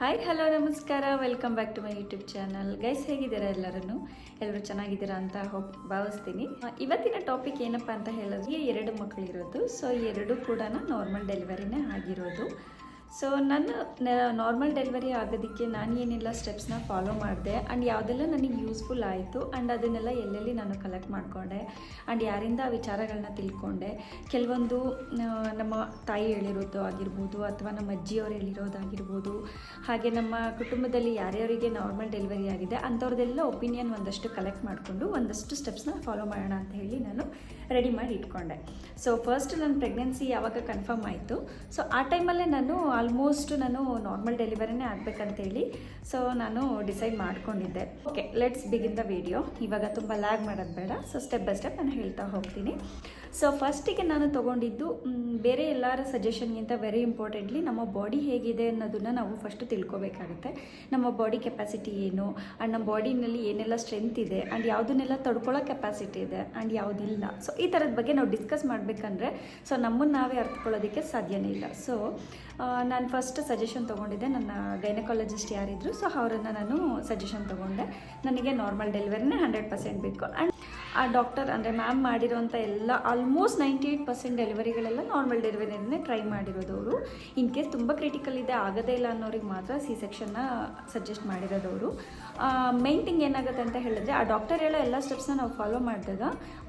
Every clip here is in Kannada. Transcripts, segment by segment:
ಹಾಯ್, ಹಲೋ, ನಮಸ್ಕಾರ. Welcome back to my YouTube channel guys ಹೇಗಿದ್ದೀರಾ ಎಲ್ಲರೂ ಎಲ್ಲರೂ ಚೆನ್ನಾಗಿದ್ದೀರಾ ಅಂತ ಹೋಪ್ ಭಾವಿಸ್ತೀನಿ. ಇವತ್ತಿನ ಟಾಪಿಕ್ ಏನಪ್ಪ ಅಂತ ಹೇಳಿದ್ರೆ ಎರಡು ಮಕ್ಕಳಿರೋದು ಸೊ ಎರಡು ಕೂಡ ನಾರ್ಮಲ್ ಡೆಲಿವರಿನೇ ಆಗಿರೋದು. ಸೊ ನಾನು ನಾರ್ಮಲ್ ಡೆಲಿವರಿ ಆಗೋದಕ್ಕೆ ನಾನು ಏನೆಲ್ಲ ಸ್ಟೆಪ್ಸ್ನ ಫಾಲೋ ಮಾಡಿದೆ ಆ್ಯಂಡ್ ಯಾವುದೆಲ್ಲ ನನಗೆ ಯೂಸ್ಫುಲ್ ಆಯಿತು ಆ್ಯಂಡ್ ಅದನ್ನೆಲ್ಲ ಎಲ್ಲೆಲ್ಲಿ ನಾನು ಕಲೆಕ್ಟ್ ಮಾಡಿಕೊಂಡೆ ಆ್ಯಂಡ್ ಯಾರಿಂದ ಆ ವಿಚಾರಗಳನ್ನ ತಿಳ್ಕೊಂಡೆ. ಕೆಲವೊಂದು ನಮ್ಮ ತಾಯಿ ಹೇಳಿರೋದು ಆಗಿರ್ಬೋದು ಅಥವಾ ನಮ್ಮ ಅಜ್ಜಿಯವರು ಹೇಳಿರೋದಾಗಿರ್ಬೋದು ಹಾಗೆ ನಮ್ಮ ಕುಟುಂಬದಲ್ಲಿ ಯಾರ್ಯಾರಿಗೆ ನಾರ್ಮಲ್ ಡೆಲಿವರಿ ಆಗಿದೆ ಅಂಥವ್ರದ್ದೆಲ್ಲ ಒಪಿನಿಯನ್ ಒಂದಷ್ಟು ಕಲೆಕ್ಟ್ ಮಾಡಿಕೊಂಡು ಒಂದಷ್ಟು ಸ್ಟೆಪ್ಸ್ನ ಫಾಲೋ ಮಾಡೋಣ ಅಂತ ಹೇಳಿ ನಾನು ರೆಡಿ ಮಾಡಿ ಇಟ್ಕೊಂಡೆ. ಸೊ ಫಸ್ಟ್ ನನ್ನ ಪ್ರೆಗ್ನೆನ್ಸಿ ಯಾವಾಗ ಕನ್ಫರ್ಮ್ ಆಯಿತು. ಸೊ ಆ ಟೈಮಲ್ಲೇ ನಾನು ಆಲ್ಮೋಸ್ಟ್ ನಾನು ನಾರ್ಮಲ್ ಡೆಲಿವರಿನೇ ಆಗಬೇಕಂತೇಳಿ. ಸೊ ನಾನು ಡಿಸೈಡ್ ಮಾಡ್ಕೊಂಡಿದ್ದೆ. Okay let's begin the video ಇವಾಗ ತುಂಬ ಲ್ಯಾಗ್ ಮಾಡೋದು ಬೇಡ. ಸೊ ಸ್ಟೆಪ್ ಬೈ ಸ್ಟೆಪ್ ನಾನು ಹೇಳ್ತಾ ಹೋಗ್ತೀನಿ. ಸೊ ಫಸ್ಟಿಗೆ ನಾನು ತೊಗೊಂಡಿದ್ದು ಬೇರೆ ಎಲ್ಲರ ಸಜೆಷನ್ಗಿಂತ ವೆರಿ ಇಂಪಾರ್ಟೆಂಟ್ಲಿ ನಮ್ಮ ಬಾಡಿ ಹೇಗಿದೆ ಅನ್ನೋದನ್ನು ನಾವು ಫಸ್ಟ್ ತಿಳ್ಕೊಬೇಕಾಗುತ್ತೆ. ನಮ್ಮ ಬಾಡಿ ಕೆಪಾಸಿಟಿ ಏನು ಆ್ಯಂಡ್ ನಮ್ಮ ಬಾಡಿನಲ್ಲಿ ಏನೆಲ್ಲ ಸ್ಟ್ರೆಂತ್ ಇದೆ ಆ್ಯಂಡ್ ಯಾವುದನ್ನೆಲ್ಲ ತಡ್ಕೊಳ್ಳೋ ಕೆಪಾಸಿಟಿ ಇದೆ ಆ್ಯಂಡ್ ಯಾವುದಿಲ್ಲ. ಸೊ ಈ ಥರದ ಬಗ್ಗೆ ನಾವು ಡಿಸ್ಕಸ್ ಮಾಡಬೇಕಂದ್ರೆ ಸೊ ನಮ್ಮನ್ನು ನಾವೇ ಅರ್ಥಕೊಳ್ಳೋದಕ್ಕೆ ಸಾಧ್ಯನೇ ಇಲ್ಲ. ಸೊ ನಾನು ಫಸ್ಟ್ ಸಜೆಷನ್ ತೊಗೊಂಡಿದ್ದೆ. ನನ್ನ ಗೈನಕಾಲಜಿಸ್ಟ್ ಯಾರಿದ್ರು ಸೊ ಅವರನ್ನು ನಾನು ಸಜೆಷನ್ ತೊಗೊಂಡೆ. ನನಗೆ ನಾರ್ಮಲ್ ಡೆಲಿವರಿನೇ ಹಂಡ್ರೆಡ್ ಪರ್ಸೆಂಟ್ ಬೇಕು. ಆ್ಯಂಡ್ ಆ ಡಾಕ್ಟರ್ ಅಂದರೆ ಮ್ಯಾಮ್ ಮಾಡಿರೋಂಥ ಎಲ್ಲ ಆಲ್ಮೋಸ್ಟ್ ನೈಂಟಿ ಏಯ್ಟ್ ಪರ್ಸೆಂಟ್ ಡೆಲಿವರಿಗಳೆಲ್ಲ ನಾರ್ಮಲ್ ಡೆಲಿವರಿನೇ ಟ್ರೈ ಮಾಡಿರೋದವರು. ಇನ್ ಕೇಸ್ ತುಂಬ ಕ್ರಿಟಿಕಲ್ ಇದೆ, ಆಗೋದೇ ಇಲ್ಲ ಅನ್ನೋರಿಗೆ ಮಾತ್ರ ಸಿ ಸೆಕ್ಷನ್ನ ಸಜೆಸ್ಟ್ ಮಾಡಿರೋದವರು. ಮೈನ್ ಥಿಂಗ್ ಏನಾಗುತ್ತೆ ಅಂತ ಹೇಳಿದ್ರೆ, ಆ ಡಾಕ್ಟರ್ ಹೇಳೋ ಎಲ್ಲ ಸ್ಟೆಪ್ಸ್ನ ನಾವು ಫಾಲೋ ಮಾಡಿದಾಗ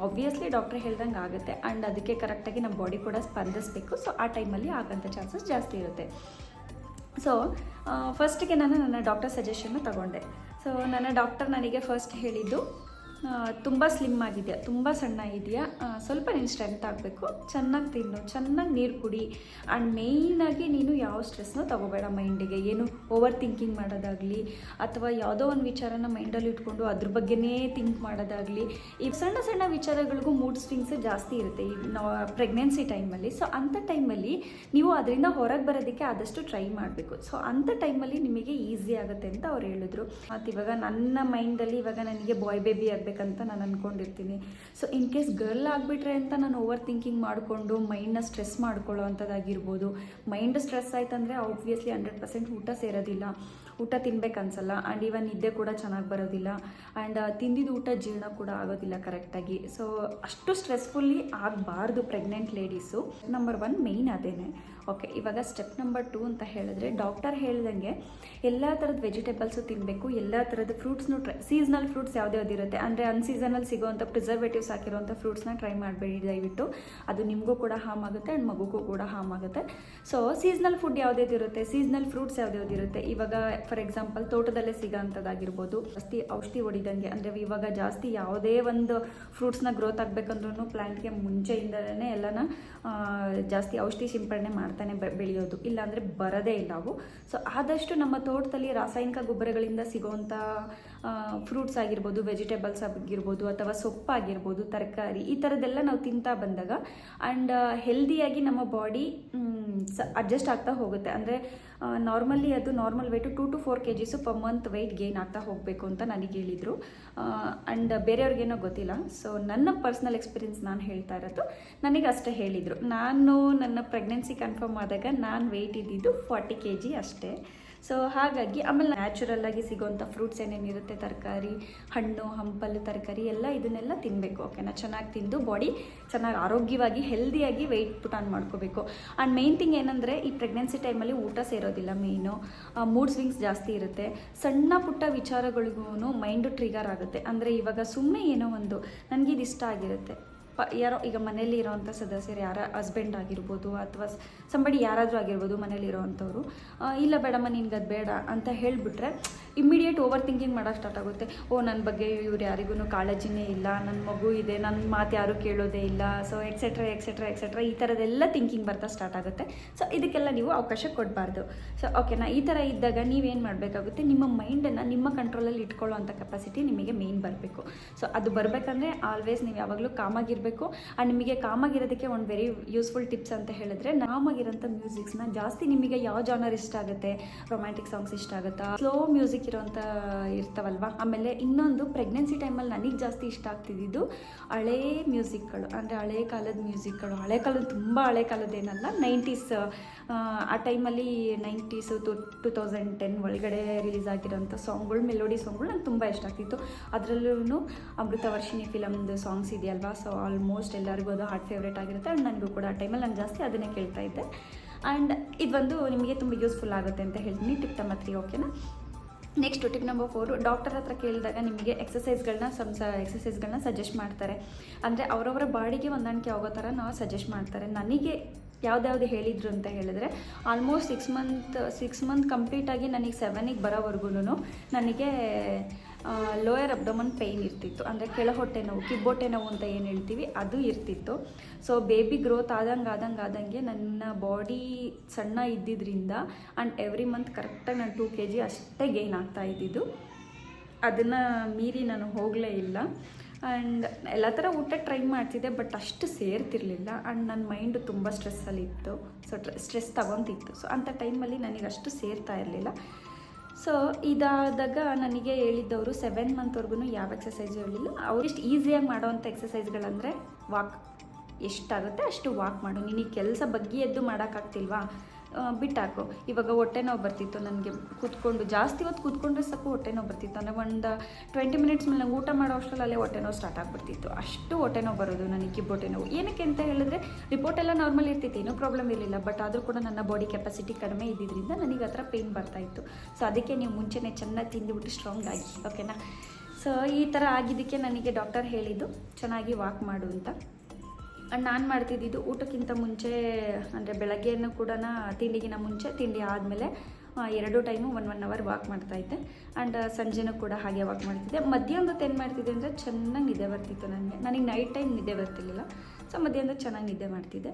ಆಬ್ವಿಯಸ್ಲಿ ಡಾಕ್ಟರ್ ಹೇಳ್ದಂಗೆ ಆಗುತ್ತೆ. ಆ್ಯಂಡ್ ಅದಕ್ಕೆ ಕರೆಕ್ಟಾಗಿ ನಮ್ಮ ಬಾಡಿ ಕೂಡ ಸ್ಪಂದಿಸಬೇಕು. ಸೊ ಆ ಟೈಮಲ್ಲಿ ಆಗೋಂಥ ಚಾನ್ಸಸ್ ಜಾಸ್ತಿ ಇರುತ್ತೆ. ಸೊ ಫಸ್ಟಿಗೆ ನಾನು ನನ್ನ ಡಾಕ್ಟರ್ ಸಜೆಷನ್ನ ತಗೊಂಡೆ. ಸೊ ನನ್ನ ಡಾಕ್ಟರ್ ನನಗೆ ಫಸ್ಟ್ ಹೇಳಿದ್ದು ತುಂಬ ಸ್ಲಿಮ್ ಆಗಿದೆಯಾ? ತುಂಬ ಸಣ್ಣ ಇದೆಯಾ ಸ್ವಲ್ಪ ನೀನು ಸ್ಟ್ರೆಂತ್ ಆಗಬೇಕು. ಚೆನ್ನಾಗಿ ತಿನ್ನು. ಚೆನ್ನಾಗಿ ನೀರು ಕುಡಿ. ಆ್ಯಂಡ್ ಮೇಯ್ನಾಗಿ ನೀನು ಯಾವ ಸ್ಟ್ರೆಸ್ನ ತಗೋಬೇಡ ಮೈಂಡಿಗೆ ಏನು ಓವರ್ ಥಿಂಕಿಂಗ್ ಮಾಡೋದಾಗಲಿ, ಅಥವಾ ಯಾವುದೋ ಒಂದು ವಿಚಾರನ ಮೈಂಡಲ್ಲಿ ಇಟ್ಕೊಂಡು ಅದ್ರ ಬಗ್ಗೆನೇ ಥಿಂಕ್ ಮಾಡೋದಾಗಲಿ. ಈ ಸಣ್ಣ ಸಣ್ಣ ವಿಚಾರಗಳಿಗೂ ಮೂಡ್ ಸ್ವಿಂಗ್ಸ್ ಜಾಸ್ತಿ ಇರುತ್ತೆ ಈ ಪ್ರೆಗ್ನೆನ್ಸಿ ಟೈಮಲ್ಲಿ ಸೊ ಅಂಥ ಟೈಮಲ್ಲಿ ನೀವು ಅದರಿಂದ ಹೊರಗೆ ಬರೋದಕ್ಕೆ ಆದಷ್ಟು ಟ್ರೈ ಮಾಡಬೇಕು. ಸೊ ಅಂಥ ಟೈಮಲ್ಲಿ ನಿಮಗೆ ಈಸಿ ಆಗುತ್ತೆ ಅಂತ ಅವ್ರು ಹೇಳಿದ್ರು. ಮತ್ತು ಇವಾಗ ನನ್ನ ಮೈಂಡಲ್ಲಿ ಇವಾಗ ನನಗೆ ಬಾಯ್ ಬೇಬಿ ಆಗಬೇಕಂತ ನಾನು ಅಂದ್ಕೊಂಡಿರ್ತೀನಿ ಸೊ ಇನ್ ಕೇಸ್ ಗರ್ಲ್ ಆಗಿಬಿಟ್ರೆ ಅಂತ ನಾನು ಓವರ್ ಥಿಂಕಿಂಗ್ ಮಾಡಿಕೊಂಡು ಮೈಂಡ್ನ ಸ್ಟ್ರೆಸ್ ಮಾಡ್ಕೊಳ್ಳೋ ಅಂಥದ್ದಾಗಿರ್ಬೋದು ಮೈಂಡ್ ಸ್ಟ್ರೆಸ್ ಆಯ್ತಂದರೆ ಆಬ್ವಿಯಸ್ಲಿ ಹಂಡ್ರೆಡ್ ಪರ್ಸೆಂಟ್ ಊಟ ಸೇರೋದಿಲ್ಲ. ಊಟ ತಿನ್ಬೇಕು ಅನ್ಸಲ್ಲ. ಆ್ಯಂಡ್ ಇವನ್ ನಿದ್ದೆ ಕೂಡ ಚೆನ್ನಾಗಿ ಬರೋದಿಲ್ಲ. ಆ್ಯಂಡ್ ತಿಂದಿದ್ದು ಊಟ ಜೀರ್ಣ ಕೂಡ ಆಗೋದಿಲ್ಲ ಕರೆಕ್ಟಾಗಿ ಸೊ ಅಷ್ಟು ಸ್ಟ್ರೆಸ್ಫುಲ್ಲಿ ಆಗಬಾರ್ದು pregnant ladies number one main ಅದೇನೆ. ಓಕೆ, ಇವಾಗ ಸ್ಟೆಪ್ ನಂಬರ್ ಟೂ ಅಂತ ಹೇಳಿದ್ರೆ ಡಾಕ್ಟರ್ ಹೇಳ್ದಂಗೆ ಎಲ್ಲ ಥರದ ವೆಜಿಟೇಬಲ್ಸು ತಿನ್ನಬೇಕು ಎಲ್ಲ ಥರದ ಫ್ರೂಟ್ಸ್ನು ಟ್ರೈ ಸೀಸನಲ್ ಫ್ರೂಟ್ಸ್ ಯಾವ್ದು ಇರುತ್ತೆ, ಅಂದರೆ ಅನ್ಸೀಸನಲ್ಲಿ ಸಿಗೋವಂಥ ಪ್ರಿಸರ್ವೇಟಿವ್ಸ್ ಹಾಕಿರೋಂಥ ಫ್ರೂಟ್ಸ್ನ ಟ್ರೈ ಮಾಡಬೇಡಿ ದಯವಿಟ್ಟು. ಅದು ನಿಮಗೂ ಕೂಡ ಹಾಮ್ ಆಗುತ್ತೆ ಆ್ಯಂಡ್ ಮಗುಗೂ ಕೂಡ ಹಾಮ್ ಆಗುತ್ತೆ. ಸೊ ಸೀಸನಲ್ ಫುಡ್ ಯಾವ್ದು ಇರುತ್ತೆ ಸೀಸನಲ್ ಫ್ರೂಟ್ಸ್ ಯಾವ್ದು ಇರುತ್ತೆ, ಇವಾಗ ಫಾರ್ ಎಕ್ಸಾಂಪಲ್ ತೋಟದಲ್ಲೇ ಸಿಗೋಂಥದ್ದಾಗಿರ್ಬೋದು ಜಾಸ್ತಿ ಔಷಧಿ ಹೊಡಿದಂಗೆ, ಅಂದರೆ ಇವಾಗ ಜಾಸ್ತಿ ಯಾವುದೇ ಒಂದು ಫ್ರೂಟ್ಸ್ನ ಗ್ರೋತ್ ಆಗಬೇಕಂದ್ರೂ ಪ್ಲ್ಯಾಂಟ್ಗೆ ಮುಂಚೆಯಿಂದಲೇ ಎಲ್ಲನ ಜಾಸ್ತಿ ಔಷಧಿ ಸಿಂಪಡಣೆ ಮಾಡ್ತಾನೆ ಬೆಳೆಯೋದು ಇಲ್ಲಾಂದರೆ ಬರದೇ ಇಲ್ಲ ಅವು. ಸೊ ಆದಷ್ಟು ನಮ್ಮ ತೋಟದಲ್ಲಿ ರಾಸಾಯನಿಕ ಗೊಬ್ಬರಗಳಿಂದ ಸಿಗೋವಂಥ ಫ್ರೂಟ್ಸ್ ಆಗಿರ್ಬೋದು ವೆಜಿಟೇಬಲ್ಸ್ ಆಗಿರ್ಬೋದು ಅಥವಾ ಸೊಪ್ಪಾಗಿರ್ಬೋದು ತರಕಾರಿ ಈ ಥರದ್ದೆಲ್ಲ ನಾವು ತಿಂತಾ ಬಂದಾಗ ಆ್ಯಂಡ್ ಹೆಲ್ದಿಯಾಗಿ ನಮ್ಮ ಬಾಡಿ ಸ ಅಡ್ಜಸ್ಟ್ ಆಗ್ತಾ ಹೋಗುತ್ತೆ. ಅಂದರೆ ನಾರ್ಮಲಿ ಅದು normal weight two to four K Gs per month weight gain ಆಗ್ತಾ ಹೋಗಬೇಕು ಅಂತ ನನಗೆ ಹೇಳಿದರು. ಆ್ಯಂಡ್ ಬೇರೆಯವ್ರಿಗೇನೋ ಗೊತ್ತಿಲ್ಲ. ಸೊ ನನ್ನ ಪರ್ಸ್ನಲ್ ಎಕ್ಸ್ಪೀರಿಯನ್ಸ್ ನಾನು ಹೇಳ್ತಾ ಇರೋದು ನನಗೆ ಅಷ್ಟೇ ಹೇಳಿದರು. ನಾನು ನನ್ನ ಪ್ರೆಗ್ನೆನ್ಸಿ ಕನ್ಫರ್ಮ್ ಆದಾಗ ನಾನು ವೆಯ್ಟ್ ಇದ್ದಿದ್ದು ಫಾರ್ಟಿ ಕೆ ಜಿ ಅಷ್ಟೇ. ಸೊ ಹಾಗಾಗಿ ಆಮೇಲೆ ನ್ಯಾಚುರಲ್ ಆಗಿ ಸಿಗೋವಂಥ ಫ್ರೂಟ್ಸ್ ಏನೇನಿರುತ್ತೆ? ತರಕಾರಿ, ಹಣ್ಣು, ಹಂಪಲು, ತರಕಾರಿ ಎಲ್ಲ ಇದನ್ನೆಲ್ಲ ತಿನ್ನಬೇಕು ಓಕೆನಾ ಚೆನ್ನಾಗಿ ತಿಂದು ಬಾಡಿ ಚೆನ್ನಾಗಿ ಆರೋಗ್ಯವಾಗಿ ಹೆಲ್ದಿಯಾಗಿ ವೆಯ್ಟ್ ಪುಟ್ ಆನ್ ಮಾಡ್ಕೋಬೇಕು. ಆ್ಯಂಡ್ ಮೇನ್ ಥಿಂಗ್ ಏನಂದರೆ, ಈ ಪ್ರೆಗ್ನೆನ್ಸಿ ಟೈಮಲ್ಲಿ ಊಟ ಸೇರೋದಿಲ್ಲ ಮೇಯ್ನು ಮೂಡ್ ಸ್ವಿಂಗ್ಸ್ ಜಾಸ್ತಿ ಇರುತ್ತೆ. ಸಣ್ಣ ಪುಟ್ಟ ವಿಚಾರಗಳಿಗೂ ಮೈಂಡು ಟ್ರಿಗರ್ ಆಗುತ್ತೆ. ಅಂದರೆ ಇವಾಗ ಸುಮ್ಮನೆ ಏನೋ ಒಂದು, ನನಗೆ ಇದು ಇಷ್ಟ ಆಗಿರುತ್ತೆ. ಯಾರೋ, ಈಗ ಮನೇಲಿ ಇರೋವಂಥ ಸದಸ್ಯರು ಯಾರ ಹಸ್ಬೆಂಡ್ ಆಗಿರ್ಬೋದು ಅಥವಾ ಸಂಬಡಿ ಯಾರಾದರೂ ಆಗಿರ್ಬೋದು ಮನೇಲಿ ಇರೋವಂಥವ್ರು ಇಲ್ಲ ಬೇಡಮ್ಮ, ನಿನ್ಗೆ ಅದು ಬೇಡ ಅಂತ ಹೇಳಿಬಿಟ್ರೆ ಇಮ್ಮಿಡಿಯೇಟ್ ಓವರ್ ಥಿಂಕಿಂಗ್ ಮಾಡೋಕ್ಕೆ ಸ್ಟಾರ್ಟ್ ಆಗುತ್ತೆ. ಓ ನನ್ನ ಬಗ್ಗೆ ಇವ್ರು ಯಾರಿಗೂ ಕಾಳಜಿನೇ ಇಲ್ಲ ನನ್ನ ಮಗು ಇದೆ ನನ್ನ ಮಾತು ಯಾರೂ ಕೇಳೋದೇ ಇಲ್ಲ ಸೊ ಎಕ್ಸೆಟ್ರಾ ಎಕ್ಸೆಟ್ರಾ ಎಕ್ಸೆಟ್ರಾ ಈ ಥರದ್ದೆಲ್ಲ ಥಿಂಕಿಂಗ್ ಬರ್ತಾ ಸ್ಟಾರ್ಟ್ ಆಗುತ್ತೆ. ಸೊ ಇದಕ್ಕೆಲ್ಲ ನೀವು ಅವಕಾಶ ಕೊಡಬಾರ್ದು. ಸೊ ಓಕೆನಾ ಈ ಥರ ಇದ್ದಾಗ ನೀವೇನು ಮಾಡಬೇಕಾಗುತ್ತೆ? ನಿಮ್ಮ ಮೈಂಡನ್ನು ನಿಮ್ಮ ಕಂಟ್ರೋಲಲ್ಲಿ ಇಟ್ಕೊಳ್ಳೋ ಅಂಥ ಕೆಪಾಸಿಟಿ ನಿಮಗೆ ಮೇನ್ ಬರಬೇಕು. ಸೊ ಅದು ಬರಬೇಕಂದ್ರೆ ಆಲ್ವೇಸ್ ನೀವು ಯಾವಾಗಲೂ ಕಾಮಾಗಿರಬೇಕು ಮಾಡಬೇಕು ಆ್ಯಂಡ್ ನಿಮಗೆ ಕಾಮಾಗಿರೋದಕ್ಕೆ ಒಂದು ವೆರಿ ಯೂಸ್ಫುಲ್ ಟಿಪ್ಸ್ ಅಂತ ಹೇಳಿದ್ರೆ ನಾಮಾಗಿರೋಂಥ ಮ್ಯೂಸಿಕ್ಸ್ನ ಜಾಸ್ತಿ ನಿಮಗೆ ಯಾವ ಜಾನರ್ ಇಷ್ಟ ಆಗುತ್ತೆ? ರೊಮ್ಯಾಂಟಿಕ್ ಸಾಂಗ್ಸ್ ಇಷ್ಟ ಆಗುತ್ತಾ? ಸ್ಲೋ ಮ್ಯೂಸಿಕ್ ಇರೋಂಥ ಇರ್ತಾವಲ್ವಾ? ಆಮೇಲೆ ಇನ್ನೊಂದು ಪ್ರೆಗ್ನೆನ್ಸಿ ಟೈಮಲ್ಲಿ ನನಗೆ ಜಾಸ್ತಿ ಇಷ್ಟ ಆಗ್ತಿದ್ದು ಹಳೇ ಮ್ಯೂಸಿಕ್ಗಳು ಅಂದರೆ ಹಳೆ ಕಾಲದ ಮ್ಯೂಸಿಕ್ಗಳು ಹಳೆ ಕಾಲದ ತುಂಬ ಹಳೆ ಕಾಲದ್ದೇನಲ್ಲ ನೈಂಟೀಸ್ ಆ ಟೈಮಲ್ಲಿ nineties to two thousand ten ಒಳಗಡೆ ರಿಲೀಸ್ ಆಗಿರೋಂಥ ಸಾಂಗ್ಗಳು ಮೆಲೋಡಿ ಸಾಂಗ್ಗಳು ನಂಗೆ ತುಂಬ ಇಷ್ಟ ಆಗ್ತಿತ್ತು. ಅದರಲ್ಲೂ ಅಮೃತ ವರ್ಷಿಣಿ ಫಿಲಮ್ದು ಸಾಂಗ್ಸ್ ಇದೆಯಲ್ವಾ? ಸೊ ಆಲ್ಮೋಸ್ಟ್ ಎಲ್ಲರಿಗೂ ಅದು ಹಾರ್ಟ್ ಫೇವ್ರೇಟ್ ಆಗಿರುತ್ತೆ ಆ್ಯಂಡ್ ನನಗೂ ಕೂಡ ಆ ಟೈಮಲ್ಲಿ ನಾನು ಜಾಸ್ತಿ ಅದನ್ನೇ ಕೇಳ್ತಾ ಇದ್ದೆ. ಆ್ಯಂಡ್ ಇದು ಒಂದು ನಿಮಗೆ ತುಂಬ ಯೂಸ್ಫುಲ್ ಆಗುತ್ತೆ ಅಂತ ಹೇಳ್ತೀನಿ ಟಿಪ್ ನಂಬರ್ ತ್ರೀ ಓಕೆನಾ next tip number four doctor ಹತ್ರ ಕೇಳಿದಾಗ ನಿಮಗೆ ಎಕ್ಸಸೈಸ್ಗಳನ್ನ ಸ ಎಕ್ಸಸೈಸ್ಗಳನ್ನ ಸಜೆಸ್ಟ್ ಮಾಡ್ತಾರೆ. ಅಂದರೆ ಅವರವರ ಬಾಡಿಗೆ ಹೊಂದಾಣಿಕೆ ಆಗೋ ಥರ ನಾವು ಸಜೆಸ್ಟ್ ಮಾಡ್ತಾರೆ. ನನಗೆ ಯಾವ್ದ್ಯಾವ್ದು ಹೇಳಿದ್ರು ಅಂತ ಹೇಳಿದ್ರೆ almost six month six month ಕಂಪ್ಲೀಟಾಗಿ ನನಗೆ ಸೆವೆನಿಗೆ ಬರೋವರೆಗೂ ನನಗೆ ಲೋಯರ್ ಅಬ್ಡಮನ್ ಪೇಯ್ನ್ ಇರ್ತಿತ್ತು. ಅಂದರೆ ಕೆಳ ಹೊಟ್ಟೆ ನೋವು, ಕಿಬ್ಬೊಟ್ಟೆ ನೋವು ಅಂತ ಏನು ಹೇಳ್ತೀವಿ, ಅದು ಇರ್ತಿತ್ತು. ಸೊ ಬೇಬಿ ಗ್ರೋತ್ ಆದಂಗೆ ಆದಂಗೆ ಆದಂಗೆ ನನ್ನ ಬಾಡಿ ಸಣ್ಣ ಇದ್ದಿದ್ದರಿಂದ ಆ್ಯಂಡ್ ಎವ್ರಿ ಮಂತ್ ಕರೆಕ್ಟಾಗಿ ನಾನು ಟೂ ಕೆ ಜಿ ಅಷ್ಟೇ ಗೇನ್ ಆಗ್ತಾ ಇದ್ದಿದ್ದು. ಅದನ್ನು ಮೀರಿ ನಾನು ಹೋಗಲೇ ಇಲ್ಲ. ಆ್ಯಂಡ್ ಎಲ್ಲ ಥರ ಊಟ ಟ್ರೈ ಮಾಡ್ತಿದ್ದೆ ಬಟ್ ಅಷ್ಟು ಸೇರ್ತಿರ್ಲಿಲ್ಲ. ಆ್ಯಂಡ್ ನನ್ನ ಮೈಂಡು ತುಂಬ ಸ್ಟ್ರೆಸ್ಸಲ್ಲಿತ್ತು ಸೊ ಸ್ಟ್ರೆಸ್ ತಗೊತಿತ್ತು. ಸೊ ಅಂಥ ಟೈಮಲ್ಲಿ ನನಗೆ ಅಷ್ಟು ಸೇರ್ತಾ ಇರಲಿಲ್ಲ. ಸೊ ಇದಾದಾಗ ನನಗೆ ಹೇಳಿದ್ದವರು ಸೆವೆನ್ ಮಂತ್ವರೆಗೂ ಯಾವ ಎಕ್ಸಸೈಸ್ ಹೇಳಿಲ್ಲ. ಅವ್ರು ಇಷ್ಟು ಈಸಿಯಾಗಿ ಮಾಡೋವಂಥ ಎಕ್ಸಸೈಸ್ಗಳಂದರೆ ವಾಕ್ ಎಷ್ಟಾಗುತ್ತೆ ಅಷ್ಟು ವಾಕ್ ಮಾಡು. ನಿನಗೆ ಕೆಲಸ ಬಗ್ಗೆ ಎದ್ದು ಮಾಡೋಕ್ಕಾಗ್ತಿಲ್ವಾ ಬಿಟ್ಟಾಕು. ಇವಾಗ ಹೊಟ್ಟೆ ನೋವು ಬರ್ತಿತ್ತು, ನನಗೆ ಕೂತ್ಕೊಂಡು, ಜಾಸ್ತಿ ಹೊತ್ತು ಕೂತ್ಕೊಂಡ್ರೆ ಸಾಕು ಹೊಟ್ಟೆ ನೋವು ಬರ್ತಿತ್ತು. ಅಂದರೆ ಒಂದು ಟ್ವೆಂಟಿ ಮಿನಿಟ್ಸ್ ಮೇಲೆ ನಂಗೆ ಊಟ ಮಾಡೋ ಅಷ್ಟರಲ್ಲಿ ಅಲ್ಲೇ ಹೊಟ್ಟೆ ನೋವು ಸ್ಟಾರ್ಟ್ ಆಗಿಬಿಡ್ತಿತ್ತು. ಅಷ್ಟು ಹೊಟ್ಟೆ ನೋವು ಬರೋದು ನನಗೆ ಕಿಬ್ಬೊಟ್ಟೆ ನೋವು. ಏನಕ್ಕೆ ಅಂತ ಹೇಳಿದ್ರೆ ರಿಪೋರ್ಟ್ ಎಲ್ಲ ನಾರ್ಮಲ್ ಇರ್ತಿತ್ತು, ಏನೂ ಪ್ರಾಬ್ಲಮ್ ಇರಲಿಲ್ಲ. ಬಟ್ ಆದರೂ ಕೂಡ ನನ್ನ ಬಾಡಿ ಕೆಪಾಸಿಟಿ ಕಡಿಮೆ ಇದ್ದಿದ್ದರಿಂದ ನನಗೆ ಹತ್ರ ಪೇಯ್ನ್ ಬರ್ತಾ ಇತ್ತು. ಸೊ ಅದಕ್ಕೆ ನೀವು ಮುಂಚೆನೇ ಚೆನ್ನಾಗಿ ತಿಂದುಬಿಟ್ಟು ಸ್ಟ್ರಾಂಗ್ ಆಗಿ ಓಕೆನಾ ಸೊ ಈ ಥರ ಆಗಿದ್ದಕ್ಕೆ ನನಗೆ ಡಾಕ್ಟರ್ ಹೇಳಿದ್ದು, ಚೆನ್ನಾಗಿ ವಾಕ್ ಮಾಡು ಅಂತ. ಆ್ಯಂಡ್ ನಾನು ಮಾಡ್ತಿದ್ದಿದ್ದು ಊಟಕ್ಕಿಂತ ಮುಂಚೆ, ಅಂದರೆ ಬೆಳಗ್ಗೆಯನ್ನು ಕೂಡ ತಿಂಡಿಗಿನ ಮುಂಚೆ ತಿಂಡಿ ಆದಮೇಲೆ ಎರಡು time one one hour walk ಮಾಡ್ತಾಯಿದ್ದೆ ಆ್ಯಂಡ್ ಸಂಜೆನೂ ಕೂಡ ಹಾಗೆ ವಾಕ್ ಮಾಡ್ತಿದ್ದೆ. ಮಧ್ಯಾಹ್ನದ ಏನು ಮಾಡ್ತಿದ್ದೆ ಅಂದರೆ ಚೆನ್ನಾಗಿ ನಿದ್ದೆ ಬರ್ತಿತ್ತು ನನಗೆ. ನನಗೆ ನೈಟ್ ಟೈಮ್ ನಿದ್ದೆ ಬರ್ತಿರ್ಲಿಲ್ಲ. ಸೊ ಮಧ್ಯಾಹ್ನದ ಚೆನ್ನಾಗಿ ನಿದ್ದೆ ಮಾಡ್ತಿದ್ದೆ.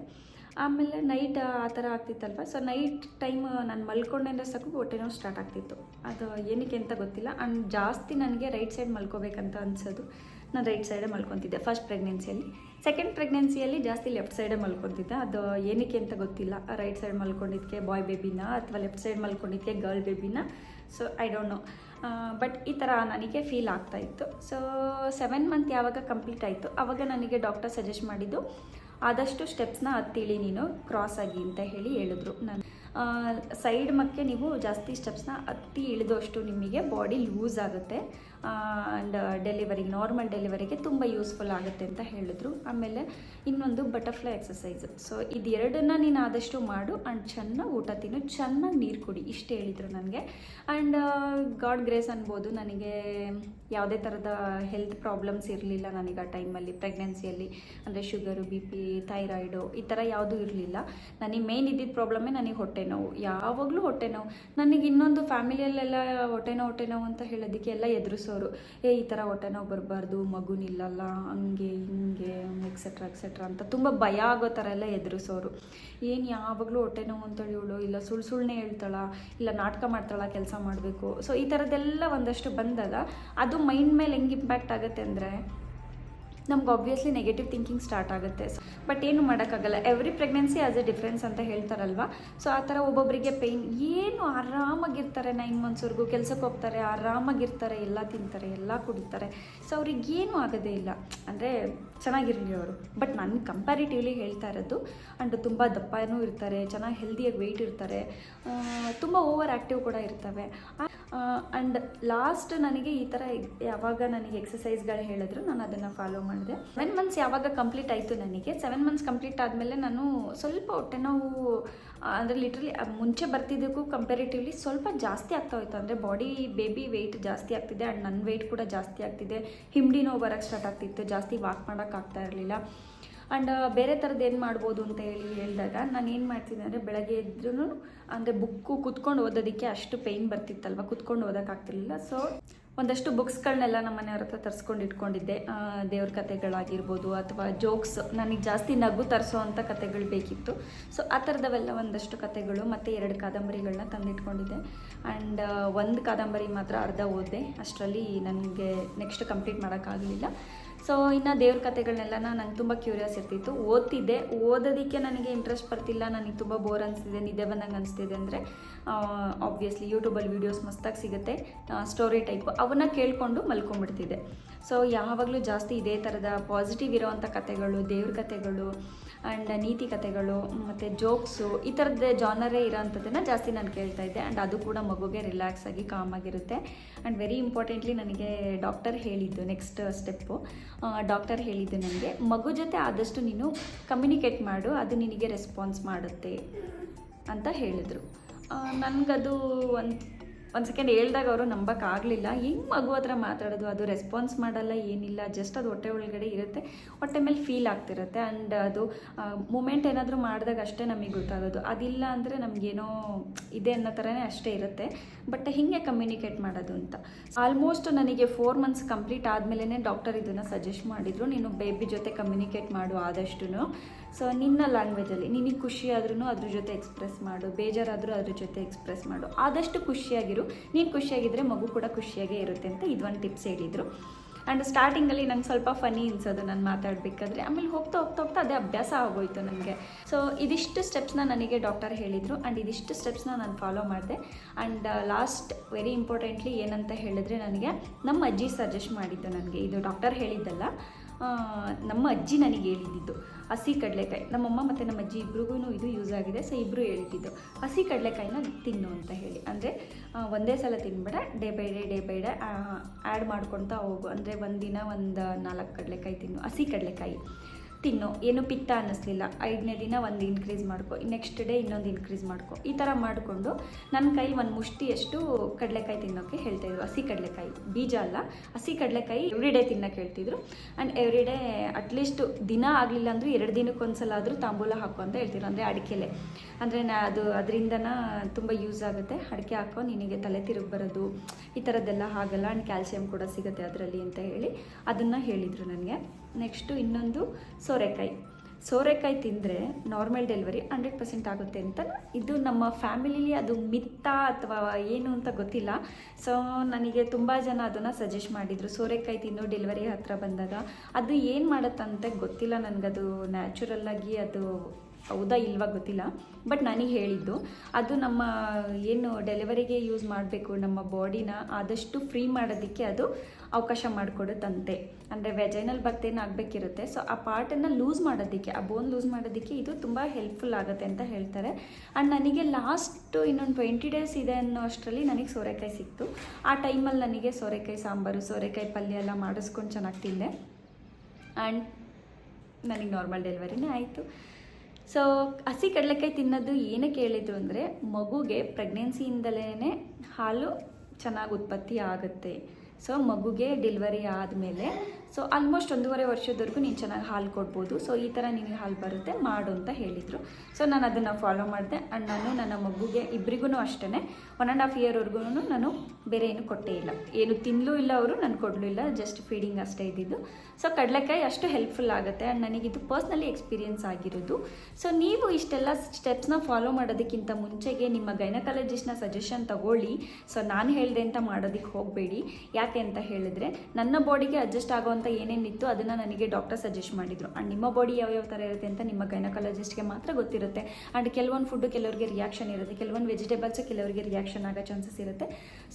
ಆಮೇಲೆ ನೈಟ್ ಆ ಥರ ಆಗ್ತಿತ್ತಲ್ವ? ಸೊ ನೈಟ್ ಟೈಮ್ ನಾನು ಮಲ್ಕೊಂಡೆ ಅಂದರೆ ಸಾಕು ಹೊಟ್ಟೆ ನೋವು ಸ್ಟಾರ್ಟ್ ಆಗ್ತಿತ್ತು. ಅದು ಏನಕ್ಕೆ ಅಂತ ಗೊತ್ತಿಲ್ಲ. ಆ್ಯಂಡ್ ಜಾಸ್ತಿ ನನಗೆ ರೈಟ್ ಸೈಡ್ ಮಲ್ಕೋಬೇಕಂತ ಅನ್ಸೋದು. ನಾನು ರೈಟ್ ಸೈಡೇ ಮಲ್ಕೊತಿದ್ದೆ ಫಸ್ಟ್ ಪ್ರೆಗ್ನೆನ್ಸಿಯಲ್ಲಿ ಸೆಕೆಂಡ್ ಪ್ರೆಗ್ನೆನ್ಸಿಯಲ್ಲಿ ಜಾಸ್ತಿ ಲೆಫ್ಟ್ ಸೈಡೇ ಮಲ್ಕೊತಿದ್ದೆ. ಅದು ಏನಕ್ಕೆ ಅಂತ ಗೊತ್ತಿಲ್ಲ. ರೈಟ್ ಸೈಡ್ ಮಲ್ಕೊಂಡಿದ್ದಕ್ಕೆ ಬಾಯ್ ಬೇಬಿನ ಅಥವಾ ಲೆಫ್ಟ್ ಸೈಡ್ ಮಲ್ಕೊಂಡಿದ್ದಕ್ಕೆ girl ಬೇಬಿನ so I don't know but ಈ ಥರ ನನಗೆ ಫೀಲ್ ಆಗ್ತಾ ಇತ್ತು. ಸೊ ಸೆವೆನ್ ಮಂತ್ ಯಾವಾಗ ಕಂಪ್ಲೀಟ್ ಆಯಿತು ಆವಾಗ ನನಗೆ ಡಾಕ್ಟರ್ ಸಜೆಸ್ಟ್ ಮಾಡಿದ್ದು, ಆದಷ್ಟು ಸ್ಟೆಪ್ಸ್ನ ಹತ್ತಿಳಿ ನೀನು ಕ್ರಾಸ್ ಆಗಿ ಅಂತ ಹೇಳಿ ಹೇಳಿದ್ರು ನಾನು ಸೈಡ್ ಮಕ್ಕೆ ನೀವು ಜಾಸ್ತಿ ಸ್ಟೆಪ್ಸ್ನ ಹತ್ತಿ ಇಳಿದಷ್ಟು ನಿಮಗೆ ಬಾಡಿ ಲೂಸ್ ಆಗುತ್ತೆ. ಆ್ಯಂಡ್ ಡೆಲಿವರಿಗೆ ನಾರ್ಮಲ್ ಡೆಲಿವರಿಗೆ ತುಂಬ ಯೂಸ್ಫುಲ್ ಆಗುತ್ತೆ ಅಂತ ಹೇಳಿದ್ರು. ಆಮೇಲೆ ಇನ್ನೊಂದು ಬಟರ್ಫ್ಲೈ ಎಕ್ಸಸೈಸ್ ಸೊ ಇದು ಎರಡನ್ನ ನೀನು ಆದಷ್ಟು ಮಾಡು ಆ್ಯಂಡ್ ಚೆನ್ನಾಗಿ ಊಟ ತಿನ್ನು, ಚೆನ್ನಾಗಿ ನೀರು ಕುಡಿ, ಇಷ್ಟು ಹೇಳಿದರು ನನಗೆ. ಆ್ಯಂಡ್ ಗಾಡ್ ಗ್ರೇಸ್ ಅನ್ಬೋದು, ನನಗೆ ಯಾವುದೇ ಥರದ ಹೆಲ್ತ್ ಪ್ರಾಬ್ಲಮ್ಸ್ ಇರಲಿಲ್ಲ ನನಗೆ ಆ ಟೈಮಲ್ಲಿ ಪ್ರೆಗ್ನೆನ್ಸಿಯಲ್ಲಿ ಅಂದರೆ ಶುಗರು ಬಿ ಪಿ ಥೈರಾಯ್ಡು ಈ ಥರ ಯಾವುದೂ ಇರಲಿಲ್ಲ. ನನಗೆ ಮೇನ್ ಇದ್ದಿದ್ದ ಪ್ರಾಬ್ಲಮ್ಮೇ ನನಗೆ ಹೊಟ್ಟೆ ನೋವು. ಯಾವಾಗಲೂ ಹೊಟ್ಟೆ ನೋವು. ನನಗೆ ಇನ್ನೊಂದು ಫ್ಯಾಮಿಲಿಯಲ್ಲೆಲ್ಲ ಹೊಟ್ಟೆ ನೋವು ಹೊಟ್ಟೆ ನೋವು ಅಂತ ಹೇಳೋದಕ್ಕೆ ಎಲ್ಲ ಎದುರಿಸೋರು ಏ, ಈ ಥರ ಹೊಟ್ಟೆ ನೋವು ಬರಬಾರ್ದು ಮಗು ನಿಲ್ಲಲ್ಲ ಹಂಗೆ, ಹಿಂಗೆ ಎಕ್ಸೆಟ್ರಾ ಎಕ್ಸೆಟ್ರಾ ಅಂತ ತುಂಬ ಭಯ ಆಗೋ ಥರ ಎಲ್ಲ ಎದುರಿಸೋರು ಏನು ಯಾವಾಗಲೂ ಹೊಟ್ಟೆ ನೋವು ಅಂತ ಇವಳು ಇಲ್ಲ ಸುಳ್ಳು ಸುಳ್ಳನ್ನೇ ಹೇಳ್ತಾಳ, ಇಲ್ಲ ನಾಟಕ ಮಾಡ್ತಾಳ, ಕೆಲಸ ಮಾಡಬೇಕು. ಸೊ ಈ ಥರದ್ದೆಲ್ಲ ಒಂದಷ್ಟು ಬಂದಾಗ ಅದು ಮೈಂಡ್ ಮೇಲೆ ಹೆಂಗೆ ಇಂಪ್ಯಾಕ್ಟ್ ಆಗುತ್ತೆ ಅಂದರೆ ನಮ್ಗೆ ಆಬ್ವಿಯಸ್ಲಿ ನೆಗೆಟಿವ್ ಥಿಂಕಿಂಗ್ ಸ್ಟಾರ್ಟ್ ಆಗುತ್ತೆ. ಬಟ್ ಏನು ಮಾಡೋಕ್ಕಾಗಲ್ಲ. Every pregnancy as a difference ಅಂತ ಹೇಳ್ತಾರಲ್ವ? ಸೊ ಆ ಥರ ಒಬ್ಬೊಬ್ಬರಿಗೆ ಪೇಯ್ನ್ ಏನು ಆರಾಮಾಗಿರ್ತಾರೆ ನೈನ್ ಮಂತ್ಸ್ವರೆಗೂ ಕೆಲಸಕ್ಕೆ ಹೋಗ್ತಾರೆ, ಆರಾಮಾಗಿರ್ತಾರೆ, ಎಲ್ಲ ತಿಂತಾರೆ, ಎಲ್ಲ ಕುಡಿತಾರೆ. ಸೊ ಅವ್ರಿಗೆ ಏನೂ ಆಗೋದೇ ಇಲ್ಲ. ಅಂದರೆ ಚೆನ್ನಾಗಿರಲಿ ಅವರು. ಬಟ್ ನಾನು ಕಂಪ್ಯಾರಿಟಿವ್ಲಿ ಹೇಳ್ತಾ ಇರೋದು ಆ್ಯಂಡ್ ತುಂಬ ದಪ್ಪನೂ ಇರ್ತಾರೆ, ಚೆನ್ನಾಗಿ ಹೆಲ್ದಿಯಾಗಿ ವೆಯ್ಟ್ ಇರ್ತಾರೆ ತುಂಬ ಓವರ್ ಆ್ಯಕ್ಟಿವ್ ಕೂಡ ಇರ್ತವೆ. ಆ್ಯಂಡ್ ಲಾಸ್ಟ್ ನನಗೆ ಈ ಥರ ಯಾವಾಗ ನನಗೆ ಎಕ್ಸಸೈಸ್ಗಳು ಹೇಳಿದ್ರು, ನಾನು ಅದನ್ನು ಫಾಲೋ ಮಾಡಿದೆ ಸೆವೆನ್ ಮಂತ್ಸ್ ಯಾವಾಗ ಕಂಪ್ಲೀಟ್ ಆಯಿತು ನನಗೆ ಸೆವೆನ್ ಮಂತ್ಸ್ ಕಂಪ್ಲೀಟ್ ಆದಮೇಲೆ ನಾನು ಸ್ವಲ್ಪ ಹೊಟ್ಟೆ ನೋವು ಅಂದರೆ ಲಿಟ್ರಲಿ ಮುಂಚೆ ಬರ್ತಿದ್ದಕ್ಕೂ ಕಂಪೇರಿಟಿವ್ಲಿ ಸ್ವಲ್ಪ ಜಾಸ್ತಿ ಆಗ್ತಾ ಹೋಯ್ತು. ಅಂದರೆ ಬಾಡಿ ಬೇಬಿ ವೆಯ್ಟ್ ಜಾಸ್ತಿ ಆಗ್ತಿದೆ ಆ್ಯಂಡ್ ನನ್ನ ವೆಯ್ಟ್ ಕೂಡ ಜಾಸ್ತಿ ಆಗ್ತಿದೆ. ಹಿಂಡಿ ನೋವು ಬರೋಕ್ಕೆ ಸ್ಟಾರ್ಟ್ ಆಗ್ತಿತ್ತು, ಜಾಸ್ತಿ ವಾಕ್ ಮಾಡೋಕ್ಕಾಗ್ತಾ ಇರಲಿಲ್ಲ. ಆ್ಯಂಡ್ ಬೇರೆ ಥರದ್ದು ಏನು ಮಾಡ್ಬೋದು ಅಂತ ಹೇಳಿ ಹೇಳಿದಾಗ ನಾನು ಏನು ಮಾಡ್ತಿದ್ದೆ ಅಂದರೆ ಬೆಳಗ್ಗೆ ಎದ್ರೂ ಅಂದರೆ ಬುಕ್ಕು ಕುತ್ಕೊಂಡು ಓದೋದಕ್ಕೆ ಅಷ್ಟು ಪೇಯ್ನ್ ಬರ್ತಿತ್ತಲ್ವ, ಕುತ್ಕೊಂಡು ಓದೋಕ್ಕಾಗ್ತಿರ್ಲಿಲ್ಲ ಸೊ ಒಂದಷ್ಟು ಬುಕ್ಸ್ಗಳನ್ನೆಲ್ಲ ನಮ್ಮ ಮನೆಯವ್ರ ಹತ್ರ ತರಿಸ್ಕೊಂಡು ಇಟ್ಕೊಂಡಿದ್ದೆ. ದೇವ್ರ ಕಥೆಗಳಾಗಿರ್ಬೋದು ಅಥವಾ ಜೋಕ್ಸ್, ನನಗೆ ಜಾಸ್ತಿ ನಗು ತರಿಸೋ ಅಂಥ ಕಥೆಗಳು ಬೇಕಿತ್ತು. ಸೊ ಆ ಥರದವೆಲ್ಲ ಒಂದಷ್ಟು ಕಥೆಗಳು ಮತ್ತು ಎರಡು ಕಾದಂಬರಿಗಳನ್ನ ತಂದಿಟ್ಕೊಂಡಿದ್ದೆ. ಆ್ಯಂಡ್ ಒಂದು ಕಾದಂಬರಿ ಮಾತ್ರ ಅರ್ಧ ಓದಿದೆ. ಅಷ್ಟರಲ್ಲಿ ನನಗೆ ನೆಕ್ಸ್ಟ್ ಕಂಪ್ಲೀಟ್ ಮಾಡೋಕ್ಕಾಗಲಿಲ್ಲ. ಸೊ ಇನ್ನು ದೇವ್ರ ಕಥೆಗಳನ್ನೆಲ್ಲ ನಂಗೆ ತುಂಬ ಕ್ಯೂರಿಯಸ್ ಇರ್ತಿತ್ತು. ಓದ್ತಿದ್ದೆ. ಓದೋದಕ್ಕೆ ನನಗೆ ಇಂಟ್ರೆಸ್ಟ್ ಬರ್ತಿಲ್ಲ. ನನಗೆ ತುಂಬ ಬೋರ್ ಅನಿಸ್ತಿದೆ. ನಿದ್ದೆ ಬಂದಂಗೆ ಅನಿಸ್ತಿದೆ ಅಂದರೆ ಆಬ್ವಿಯಸ್ಲಿ ಯೂಟ್ಯೂಬಲ್ಲಿ ವೀಡಿಯೋಸ್ ಮಸ್ತಾಗಿ ಸಿಗುತ್ತೆ. ಸ್ಟೋರಿ ಟೈಪ್ ಅವನ್ನ ಕೇಳಿಕೊಂಡು ಮಲ್ಕೊಂಡ್ಬಿಡ್ತಿದ್ದೆ ಸೊ ಯಾವಾಗಲೂ ಜಾಸ್ತಿ ಇದೇ ಥರದ ಪಾಸಿಟಿವ್ ಇರೋವಂಥ ಕಥೆಗಳು ದೇವ್ರ ಕಥೆಗಳು ಆ್ಯಂಡ್ ನೀತಿ ಕಥೆಗಳು ಮತ್ತು ಜೋಕ್ಸು ಈ ಥರದ್ದೇ ಜಾನರೇ ಇರೋವಂಥದ್ದನ್ನು ಜಾಸ್ತಿ ನಾನು ಕೇಳ್ತಾ ಇದ್ದೆ. ಆ್ಯಂಡ್ ಅದು ಕೂಡ ಮಗುಗೆ ರಿಲ್ಯಾಕ್ಸ್ ಆಗಿ ಕಾಮ್ ಆಗಿರುತ್ತೆ. ಆ್ಯಂಡ್ ವೆರಿ ಇಂಪಾರ್ಟೆಂಟ್ಲಿ ನನಗೆ ಡಾಕ್ಟರ್ ಹೇಳಿದ್ದು ನೆಕ್ಸ್ಟ್ ಸ್ಟೆಪ್ಪು ಡಾಕ್ಟರ್ ಹೇಳಿದ್ದು ನನಗೆ, ಮಗು ಜೊತೆ ಆದಷ್ಟು ನೀನು ಕಮ್ಯುನಿಕೇಟ್ ಮಾಡು, ಅದು ನಿನಗೆ ರೆಸ್ಪಾನ್ಸ್ ಮಾಡುತ್ತೆ, ಅಂತ ಹೇಳಿದರು. ನನಗದು ಒಂದು ಒಂದು ಸೆಕೆಂಡ್ ಹೇಳ್ದಾಗ ಅವರು ನಂಬಕ್ಕಾಗಲಿಲ್ಲ. ಹೆಂಗೆ ಮಗು ಹತ್ರ ಮಾತಾಡೋದು? ಅದು ರೆಸ್ಪಾನ್ಸ್ ಮಾಡಲ್ಲ, ಏನಿಲ್ಲ ಜಸ್ಟ್ ಅದು ಹೊಟ್ಟೆ ಒಳಗಡೆ ಇರುತ್ತೆ. ಹೊಟ್ಟೆ ಮೇಲೆ ಫೀಲ್ ಆಗ್ತಿರುತ್ತೆ. ಆ್ಯಂಡ್ ಅದು ಮೂಮೆಂಟ್ ಏನಾದರೂ ಮಾಡಿದಾಗ ಅಷ್ಟೇ ನಮಗೆ ಗೊತ್ತಾಗೋದು. ಅದಿಲ್ಲ ಅಂದರೆ ನಮಗೇನೋ ಇದೆ ಅನ್ನೋ ಥರನೇ ಅಷ್ಟೇ ಇರುತ್ತೆ. ಬಟ್ ಹಿಂಗೆ ಕಮ್ಯುನಿಕೇಟ್ ಮಾಡೋದು ಅಂತ? ಆಲ್ಮೋಸ್ಟ್ ನನಗೆ ಫೋರ್ ಮಂತ್ಸ್ ಕಂಪ್ಲೀಟ್ ಆದಮೇಲೆ ಡಾಕ್ಟರ್ ಇದನ್ನು ಸಜೆಸ್ಟ್ ಮಾಡಿದರು. ನೀನು ಬೇಬಿ ಜೊತೆ ಕಮ್ಯುನಿಕೇಟ್ ಮಾಡು ಆದಷ್ಟು ಸೊ ನಿನ್ನ ಲ್ಯಾಂಗ್ವೇಜಲ್ಲಿ ನಿನಗೆ ಖುಷಿ ಆದ್ರೂ ಅದ್ರ ಜೊತೆ ಎಕ್ಸ್ಪ್ರೆಸ್ ಮಾಡು, ಬೇಜಾರಾದರೂ ಅದ್ರ ಜೊತೆ ಎಕ್ಸ್ಪ್ರೆಸ್ ಮಾಡು. ಆದಷ್ಟು ಖುಷಿಯಾಗಿರು. ನೀನು ಖುಷಿಯಾಗಿದ್ದರೆ ಮಗು ಕೂಡ ಖುಷಿಯಾಗೇ ಇರುತ್ತೆ ಅಂತ ಇದೊಂದು ಟಿಪ್ಸ್ ಹೇಳಿದರು. ಆ್ಯಂಡ್ ಸ್ಟಾರ್ಟಿಂಗಲ್ಲಿ ನಂಗೆ ಸ್ವಲ್ಪ ಫನಿ ಅನ್ಸೋದು ನಾನು ಮಾತಾಡಬೇಕಾದ್ರೆ. ಆಮೇಲೆ ಹೋಗ್ತಾ ಹೋಗ್ತಾ ಹೋಗ್ತಾ ಅದೇ ಅಭ್ಯಾಸ ಆಗೋಯ್ತು ನನಗೆ. ಸೊ ಇದಿಷ್ಟು ಸ್ಟೆಪ್ಸ್ನ ನನಗೆ ಡಾಕ್ಟರ್ ಹೇಳಿದರು ಆ್ಯಂಡ್ ಇದಿಷ್ಟು ಸ್ಟೆಪ್ಸ್ನ ನಾನು ಫಾಲೋ ಮಾಡಿದೆ. ಆ್ಯಂಡ್ ಲಾಸ್ಟ್ ವೆರಿ ಇಂಪಾರ್ಟೆಂಟ್ಲಿ ಏನಂತ ಹೇಳಿದ್ರೆ ನನಗೆ ನಮ್ಮ ಅಜ್ಜಿ ಸಜೆಸ್ಟ್ ಮಾಡಿದ್ದು ನನಗೆ. ಇದು ಡಾಕ್ಟರ್ ಹೇಳಿದ್ದಲ್ಲ. ನಮ್ಮ ಅಜ್ಜಿ ನನಗೆ ಹೇಳಿದ್ದಿದ್ದು. ಹಸಿ ಕಡಲೆಕಾಯಿ. ನಮ್ಮಮ್ಮ ಮತ್ತು ನಮ್ಮ ಅಜ್ಜಿ ಇಬ್ರಿಗೂ ಇದು ಯೂಸ್ ಆಗಿದೆ. ಸೊ ಇಬ್ಬರು ಹೇಳಿದ್ದಿದ್ದು. ಹಸಿ ಕಡಲೆಕಾಯಿನ ತಿನ್ನು ಅಂತ ಹೇಳಿ. ಅಂದರೆ ಒಂದೇ ಸಲ ತಿನ್ಬೇಡ, day by day day by day add ಮಾಡ್ಕೊತಾ ಹೋಗು. ಅಂದರೆ, ಒಂದಿನ ಒಂದು ನಾಲ್ಕು ಕಡಲೆಕಾಯಿ ತಿನ್ನು. ಹಸಿ ಕಡಲೆಕಾಯಿ. ತಿನ್ನು. ಏನು ಪಿತ್ತ ಅನ್ನಿಸ್ಲಿಲ್ಲ. ಐದನೇ ದಿನ ಒಂದು ಇನ್ಕ್ರೀಸ್ ಮಾಡ್ಕೊ. ನೆಕ್ಸ್ಟ್ ಡೇ ಇನ್ನೊಂದು ಇನ್ಕ್ರೀಸ್ ಮಾಡ್ಕೊ. ಈ ಥರ ಮಾಡಿಕೊಂಡು ನನ್ನ ಕೈ ಒಂದು ಮುಷ್ಟಿಯಷ್ಟು ಕಡಲೆಕಾಯಿ ತಿನ್ನೋಕ್ಕೆ ಹೇಳ್ತಾಯಿದ್ರು ಹಸಿ ಕಡಲೆಕಾಯಿ. ಬೀಜ ಅಲ್ಲ. ಹಸಿ ಕಡಲೆಕಾಯಿ ಎವ್ರಿ ಡೇ ತಿನ್ನೋಕೆ ಹೇಳ್ತಿದ್ರು. ಆ್ಯಂಡ್ ಎವ್ರಿ ಡೇ ಅಟ್ಲೀಸ್ಟ್ ದಿನ ಆಗಲಿಲ್ಲ ಅಂದರೂ ಎರಡು ದಿನಕ್ಕೊಂದ್ಸಲ ಆದರೂ ತಾಂಬೂಲ ಹಾಕು ಅಂತ ಹೇಳ್ತಿದ್ರು. ಅಂದರೆ ಅಡಿಕೆಲೆ. ಅಂದರೆ ನಾ ಅದು ಅದರಿಂದನ ತುಂಬ ಯೂಸ್ ಆಗುತ್ತೆ. ಅಡಿಕೆ ಹಾಕೋ ನಿನಗೆ ತಲೆ ತಿರುಗಿ ಬರೋದು. ಈ ಥರದ್ದೆಲ್ಲ ಆಗಲ್ಲ ಆ್ಯಂಡ್ ಕ್ಯಾಲ್ಸಿಯಂ ಕೂಡ ಸಿಗುತ್ತೆ ಅದರಲ್ಲಿ ಅಂತ ಹೇಳಿ ಅದನ್ನು ಹೇಳಿದರು ನನಗೆ. ನೆಕ್ಸ್ಟು ಇನ್ನೊಂದು ಸೋರೆಕಾಯಿ. ಸೋರೆಕಾಯಿ ತಿಂದರೆ ನಾರ್ಮಲ್ ಡೆಲಿವರಿ ಹಂಡ್ರೆಡ್ ಪರ್ಸೆಂಟ್ ಆಗುತ್ತೆ ಅಂತ ಇದು ನಮ್ಮ ಫ್ಯಾಮಿಲಿಲಿ ಅದು ಮಿತ್ತ ಅಥವಾ ಏನು ಅಂತ ಗೊತ್ತಿಲ್ಲ. ಸೊ ನನಗೆ ತುಂಬ ಜನ ಅದನ್ನು ಸಜೆಸ್ಟ್ ಮಾಡಿದರು. ಸೋರೆಕಾಯಿ ತಿನ್ನು ಡೆಲಿವರಿ ಹತ್ರ ಬಂದಾಗ. ಅದು ಏನು ಮಾಡುತ್ತಂತೆ ಗೊತ್ತಿಲ್ಲ ನನಗದು ನ್ಯಾಚುರಲ್ಲಾಗಿ ಅದು ಹೌದಾ ಇಲ್ವಾ ಗೊತ್ತಿಲ್ಲ. ಬಟ್ ನನಗೆ ಹೇಳಿದ್ದು, ಅದು ನಮ್ಮ ಏನು ಡೆಲಿವರಿಗೆ ಯೂಸ್ ಮಾಡಬೇಕು, ನಮ್ಮ ಬಾಡಿನ ಆದಷ್ಟು ಫ್ರೀ ಮಾಡೋದಕ್ಕೆ ಅದು ಅವಕಾಶ ಮಾಡಿಕೊಡುತ್ತಂತೆ. ಅಂದರೆ ವೆಜೈನಲ್ ಬರ್ತೇನು ಆಗಬೇಕಿರುತ್ತೆ. ಸೊ ಆ ಪಾರ್ಟನ್ನು ಲೂಸ್ ಮಾಡೋದಕ್ಕೆ, ಆ ಬೋನ್ ಲೂಸ್ ಮಾಡೋದಕ್ಕೆ ಇದು ತುಂಬ ಹೆಲ್ಪ್ಫುಲ್ ಆಗುತ್ತೆ ಅಂತ ಹೇಳ್ತಾರೆ. ಆ್ಯಂಡ್ ನನಗೆ ಲಾಸ್ಟು ಇನ್ನೊಂದು ಟ್ವೆಂಟಿ ಡೇಸ್ ಇದೆ ಅನ್ನೋ ಅಷ್ಟರಲ್ಲಿ ನನಗೆ ಸೋರೆಕಾಯಿ ಸಿಕ್ತು. ಆ ಟೈಮಲ್ಲಿ ನನಗೆ ಸೋರೆಕಾಯಿ ಸಾಂಬಾರು, ಸೋರೆಕಾಯಿ ಪಲ್ಯ ಎಲ್ಲ ಮಾಡಿಸ್ಕೊಂಡು ಚೆನ್ನಾಗಿ ತಿಂದೆ. ಆ್ಯಂಡ್ ನನಗೆ ನಾರ್ಮಲ್ ಡೆಲಿವರಿನೇ ಆಯಿತು. ಸೊ ಹಸಿ ಕಡಲೆಕಾಯಿ ತಿನ್ನೋದು ಏನಕ್ಕೆ ಹೇಳಿದ್ರು ಅಂದರೆ ಮಗುಗೆ ಪ್ರೆಗ್ನೆನ್ಸಿಯಿಂದಲೇ ಹಾಲು ಚೆನ್ನಾಗಿ ಉತ್ಪತ್ತಿ ಆಗುತ್ತೆ. ಸೊ ಮಗುಗೆ ಡೆಲಿವರಿ ಆದಮೇಲೆ ಸೊ ಆಲ್ಮೋಸ್ಟ್ ಒಂದೂವರೆ ವರ್ಷದವರೆಗೂ ನೀನು ಚೆನ್ನಾಗಿ ಹಾಲು ಕೊಡ್ಬೋದು. ಸೊ ಈ ಥರ ನಿನಗೆ ಹಾಲು ಬರುತ್ತೆ, ಮಾಡು ಅಂತ ಹೇಳಿದರು. ಸೊ ನಾನು ಅದನ್ನು ಫಾಲೋ ಮಾಡಿದೆ. ಆ್ಯಂಡ್ ನಾನು ನನ್ನ ಮಗುಗೆ ಇಬ್ಬರಿಗೂ ಅಷ್ಟೇ ಒನ್ ಆ್ಯಂಡ್ ಹಾಫ್ ಇಯರ್ವರೆಗೂ ನಾನು ಬೇರೆ ಏನು ಕೊಟ್ಟೇ ಇಲ್ಲ. ಏನು ತಿನ್ನಲೂ ಇಲ್ಲ ಅವರು, ನಾನು ಕೊಡಲೂ ಇಲ್ಲ ಜಸ್ಟ್ ಫೀಡಿಂಗ್ ಅಷ್ಟೇ ಇದ್ದಿದ್ದು. ಸೊ ಕಡಲೆಕಾಯಿ ಅಷ್ಟು ಹೆಲ್ಪ್ಫುಲ್ ಆಗುತ್ತೆ. ಆ್ಯಂಡ್ ನನಗಿದು ಪರ್ಸ್ನಲಿ ಎಕ್ಸ್ಪೀರಿಯನ್ಸ್ ಆಗಿರೋದು. ಸೊ ನೀವು ಇಷ್ಟೆಲ್ಲ ಸ್ಟೆಪ್ಸ್ನ ಫಾಲೋ ಮಾಡೋದಕ್ಕಿಂತ ಮುಂಚೆಗೆ ನಿಮ್ಮ ಗೈನಕಾಲಜಿಸ್ಟ್ನ ಸಜೆಷನ್ ತಗೊಳ್ಳಿ. ಸೊ ನಾನು ಹೇಳಿದೆ ಅಂತ ಮಾಡೋದಕ್ಕೆ ಹೋಗಬೇಡಿ. ಯಾಕೆ ಅಂತ ಹೇಳಿದ್ರೆ, ನನ್ನ ಬಾಡಿಗೆ ಅಡ್ಜಸ್ಟ್ ಆಗೋವಂಥ ಏನೇನಿತ್ತು ಅದನ್ನು ನನಗೆ ಡಾಕ್ಟರ್ ಸಜೆಸ್ಟ್ ಮಾಡಿದರು. ಆ್ಯಂಡ್ ನಿಮ್ಮ ಬಾಡಿ ಯಾವ್ಯಾವ ಥರ ಇರುತ್ತೆ ಅಂತ ನಿಮ್ಮ ಗೈನಕಾಲಜಿಸ್ಟ್ಗೆ ಮಾತ್ರ ಗೊತ್ತಿರುತ್ತೆ. ಆ್ಯಂಡ್ ಕೆಲವೊಂದು ಫುಡ್ಡು ಕೆಲವರಿಗೆ ರಿಯಾಕ್ಷನ್ ಇರುತ್ತೆ. ಕೆಲವೊಂದು ವೆಜಿಟೇಬಲ್ಸ್ ಕೆಲವರಿಗೆ ರಿಯಾಕ್ಷನ್ ಆಗೋ ಚಾನ್ಸಸ್ ಇರುತ್ತೆ.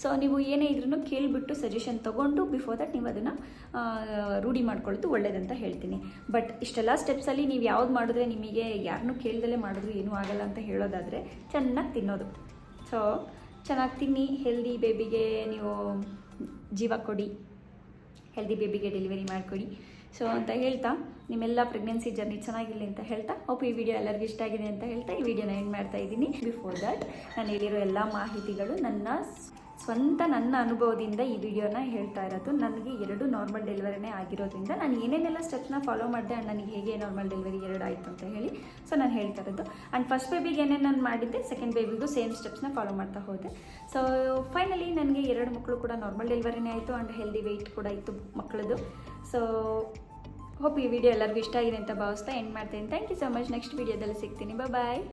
ಸೊ ನೀವು ಏನೇ ಇದ್ರೂ ಕೇಳಿಬಿಟ್ಟು ಸಜೆಷನ್ ತೊಗೊಂಡು ಬಿಫೋರ್ ದಟ್ ನೀವು ಅದನ್ನು ರೂಢಿ ಮಾಡ್ಕೊಳ್ಳೋದು ಒಳ್ಳೇದಂತ ಹೇಳ್ತೀನಿ. ಬಟ್ ಇಷ್ಟೆಲ್ಲ ಸ್ಟೆಪ್ಸಲ್ಲಿ ನೀವು ಯಾವ್ದು ಮಾಡಿದ್ರೆ ನಿಮಗೆ ಯಾರನ್ನೂ ಕೇಳ್ದಲೇ ಮಾಡಿದ್ರು ಏನೂ ಆಗಲ್ಲ ಅಂತ ಹೇಳೋದಾದರೆ ಚೆನ್ನಾಗಿ ತಿನ್ನೋದು. ಸೊ ಚೆನ್ನಾಗಿ ತಿನ್ನಿ ಹೆಲ್ದಿ ಬೇಬಿಗೆ ನೀವು ಜೀವ ಕೊಡಿ. ಹೆಲ್ದಿ ಬೇಬಿಗೆ ಡೆಲಿವರಿ ಮಾಡಿಕೊಡಿ. ಸೊ ಅಂತ ಹೇಳ್ತಾ, ನಿಮ್ಮೆಲ್ಲ ಪ್ರೆಗ್ನೆನ್ಸಿ ಜರ್ನಿ ಚೆನ್ನಾಗಿರಲಿ ಅಂತ ಹೇಳ್ತಾ ಒಪ್ಪು ಈ ವಿಡಿಯೋ ಎಲ್ಲರಿಗೂ ಇಷ್ಟ ಆಗಿದೆ ಅಂತ ಹೇಳ್ತಾ, ಈ ವಿಡಿಯೋನ ಎಂಡ್ ಮಾಡ್ತಾ ಇದ್ದೀನಿ. ಬಿಫೋರ್ ದಟ್ ನಾನು ಹೇಳಿರೋ ಎಲ್ಲ ಮಾಹಿತಿಗಳು ನನ್ನ ಸ್ವಂತ ನನ್ನ ಅನುಭವದಿಂದ ಈ ವಿಡಿಯೋನ ಹೇಳ್ತಾ ಇರೋದು. ನನಗೆ ಎರಡು ನಾರ್ಮಲ್ ಡೆಲಿವರಿನೇ ಆಗಿರೋದ್ರಿಂದ ನಾನು ಏನೇನೆಲ್ಲ ಸ್ಟೆಪ್ನ ಫಾಲೋ ಮಾಡಿದೆ ಆ್ಯಂಡ್ ನನಗೆ ಹೇಗೆ ನಾರ್ಮಲ್ ಡೆಲಿವರಿ ಎರಡು ಆಯಿತು ಅಂತ ಹೇಳಿ ಸೊ ನಾನು ಹೇಳ್ತಾ ಇರೋದು. ಆ್ಯಂಡ್ ಫಸ್ಟ್ ಬೇಬಿಗೆ ಏನೇನು ನಾನು ಮಾಡಿದ್ದೆ ಸೆಕೆಂಡ್ ಬೇಬಿಗೂ ಸೇಮ್ ಸ್ಟೆಪ್ಸ್ನ ಫಾಲೋ ಮಾಡ್ತಾ ಹೋದೆ. ಸೊ ಫೈನಲಿ ನನಗೆ ಎರಡು ಮಕ್ಕಳು ಕೂಡ ನಾರ್ಮಲ್ ಡೆಲಿವರಿನೇ ಆಯಿತು ಆ್ಯಂಡ್ ಹೆಲ್ದಿ ವೆಯ್ಟ್ ಕೂಡ ಇತ್ತು ಮಕ್ಕಳದು ಸೊ ಹೋಪ್ ಈ ವಿಡಿಯೋ ಎಲ್ಲರಿಗೂ ಇಷ್ಟ ಆಗಿದೆ ಅಂತ ಭಾವಿಸ್ತಾ ಎಂಡ್ ಮಾಡ್ತೀನಿ. Thank you so much next ವಿಡಿಯೋದಲ್ಲಿ ಸಿಗ್ತೀನಿ. ಬಾಯ್